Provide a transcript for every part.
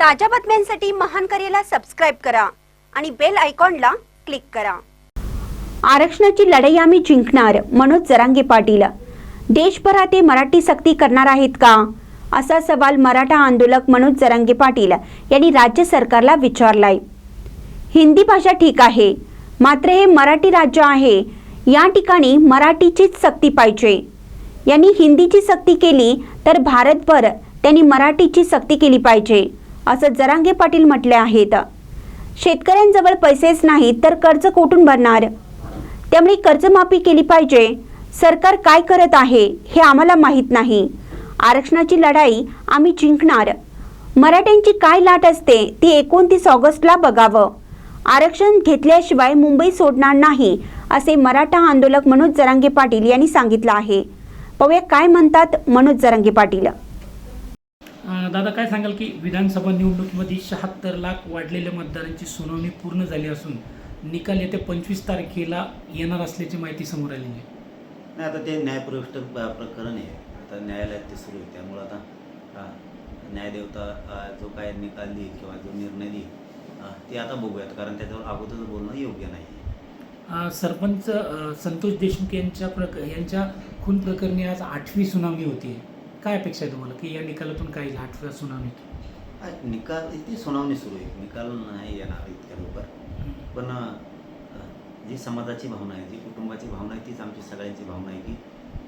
ताज्या बातम्यांसाठी महान करेला सबस्क्राईब करा आणि बेल आयकॉनला क्लिक करा. आरक्षणाची लढाई आम्ही जिंकणार मनोज जरांगे पाटील. देशभरात ते मराठी सक्ती करणार आहेत का? असा सवाल मराठा आंदोलक मनोज जरांगे पाटील यांनी राज्य सरकारला विचारलाय. हिंदी भाषा ठीक आहे मात्र हे मराठी राज्य आहे. या ठिकाणी मराठीचीच सक्ती पाहिजे. यांनी हिंदीची सक्ती केली तर भारतभर त्यांनी मराठीची सक्ती केली पाहिजे. असं जरांगे पाटील म्हटले आहेत. शेतकऱ्यांजवळ पैसेच नाहीत तर कर्ज कोठून भरणार? त्यामुळे कर्जमाफी केली पाहिजे. सरकार काय करत आहे हे आम्हाला माहीत नाही. आरक्षणाची लढाई आम्ही जिंकणार. मराठ्यांची काय लाट असते ती एकोणतीस ऑगस्टला बघावं. आरक्षण घेतल्याशिवाय मुंबई सोडणार नाही असे मराठा आंदोलक मनोज जरांगे पाटील यांनी सांगितलं आहे. पाहूया काय म्हणतात मनोज जरांगे पाटील. दादा काय सांगाल की विधानसभा निवडणुकीमध्ये शहात्तर लाख वाढलेल्या मतदारांची सुनावणी पूर्ण झाली असून निकाल येत्या पंचवीस तारखेला येणार असल्याची माहिती समोर आलेली आहे. नाही आता ते न्यायप्रविष्ट प्रकरण आहे. आता न्यायालयात ते सुरू आहे. त्यामुळं आता न्यायदेवता जो काय निकाल देईल किंवा जो निर्णय देईल ते आता बघूयात. कारण त्याच्यावर अगोदर बोलणं योग्य नाही सरपंच संतोष देशमुख यांच्या प्रक यांच्या खून प्रकरणी आज आठवी सुनावणी होती. काय अपेक्षा आहे तुम्हाला? की या निकालातून आठव्या सुनावणीत अ, निकाल ती सुनावणी सुरू आहे. निकाल नाही येणार इतक्या लवकर. पण जी समाजाची भावना आहे जी कुटुंबाची भावना आहे तीच आमची सगळ्यांची भावना आहे की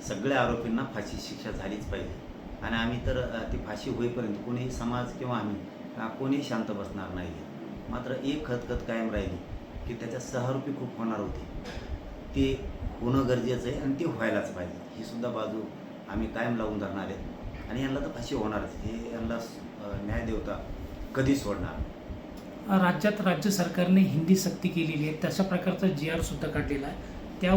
सगळ्या आरोपींना फाशी शिक्षा झालीच पाहिजे. आणि आम्ही तर ती फाशी होईपर्यंत कोणी समाज किंवा आम्ही अ, कोणी शांत बसणार नाही मात्र एक खतखत कायम राहिली की त्याच्यात सहारूपी खूप होणार होती. ते होणं गरजेचं आहे आणि ते व्हायलाच पाहिजे. ही सुद्धा बाजू आम्ही कायम लावून धरणार आहेत आणि यांना तर फाशी होणारच. हे यांना न्याय देवता कधी सोडणार राज्यात राज्य सरकारने हिंदी सक्ती केलेली आहे. तशा प्रकारचा जी आर सुद्धा काढलेला आहे.